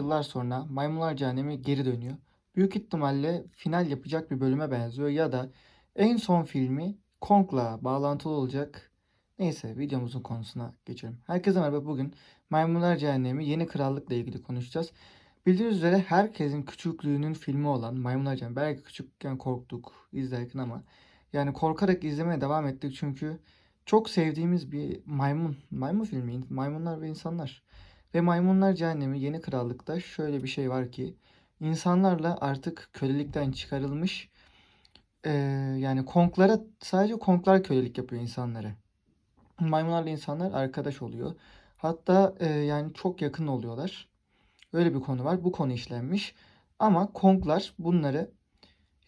yıllar sonra Maymunlar Cehennemi geri dönüyor. Büyük ihtimalle final yapacak bir bölüme benziyor ya da en son filmi Kong'la bağlantılı olacak. Neyse videomuzun konusuna geçelim. Herkese merhaba bugün Maymunlar Cehennemi Yeni Krallık'la ilgili konuşacağız. Bildiğiniz üzere herkesin küçüklüğünün filmi olan Maymunlar Cehennemi. Belki küçükken korktuk izlerken ama yani korkarak izlemeye devam ettik çünkü çok sevdiğimiz bir maymun, maymun filmi, maymunlar ve insanlar. Ve Maymunlar Cehennemi Yeni Krallık'ta şöyle bir şey var ki insanlarla artık kölelikten çıkarılmış eee, yani Konglara sadece Konglar kölelik yapıyor insanları. Maymunlarla insanlar arkadaş oluyor. Hatta eee, yani çok yakın oluyorlar. Öyle bir konu var. Bu konu işlenmiş. Ama Konglar bunları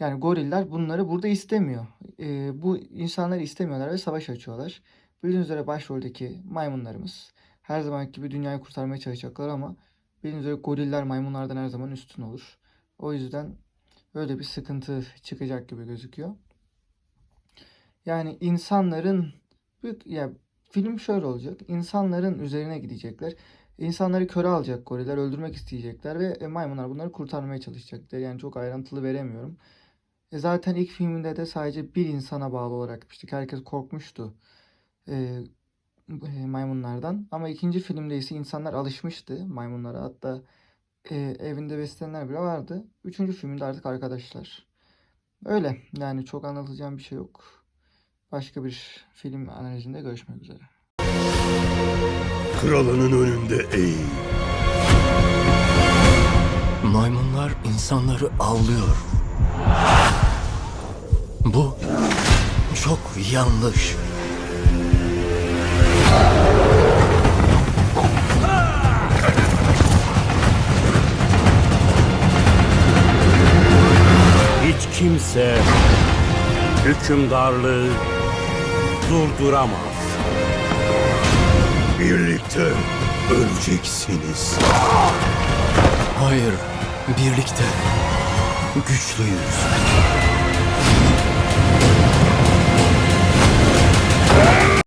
yani goriller bunları burada istemiyor. Eee, bu insanları istemiyorlar ve savaş açıyorlar. Bildiğiniz üzere başroldeki maymunlarımız her zaman gibi dünyayı kurtarmaya çalışacaklar ama bildiğiniz üzere goriller maymunlardan her zaman üstün olur. O yüzden öyle bir sıkıntı çıkacak gibi gözüküyor. Yani insanların büyük ya film şöyle olacak. İnsanların üzerine gidecekler. İnsanları köre alacak goriller, öldürmek isteyecekler ve e, maymunlar bunları kurtarmaya çalışacaklar. Yani çok ayrıntılı veremiyorum. E zaten ilk filminde de sadece bir insana bağlı olarak gitmiştik. Herkes korkmuştu e, e, maymunlardan. Ama ikinci filmde ise insanlar alışmıştı maymunlara. Hatta e, evinde besleyenler bile vardı. Üçüncü filmde artık arkadaşlar. Öyle. Yani çok anlatacağım bir şey yok. Başka bir film analizinde görüşmek üzere. Kralının önünde eğil. Maymunlar insanları avlıyor. Bu çok yanlış. Hiç kimse hükümdarlığı durduramaz. Birlikte öleceksiniz. Hayır, birlikte güçlüyüz.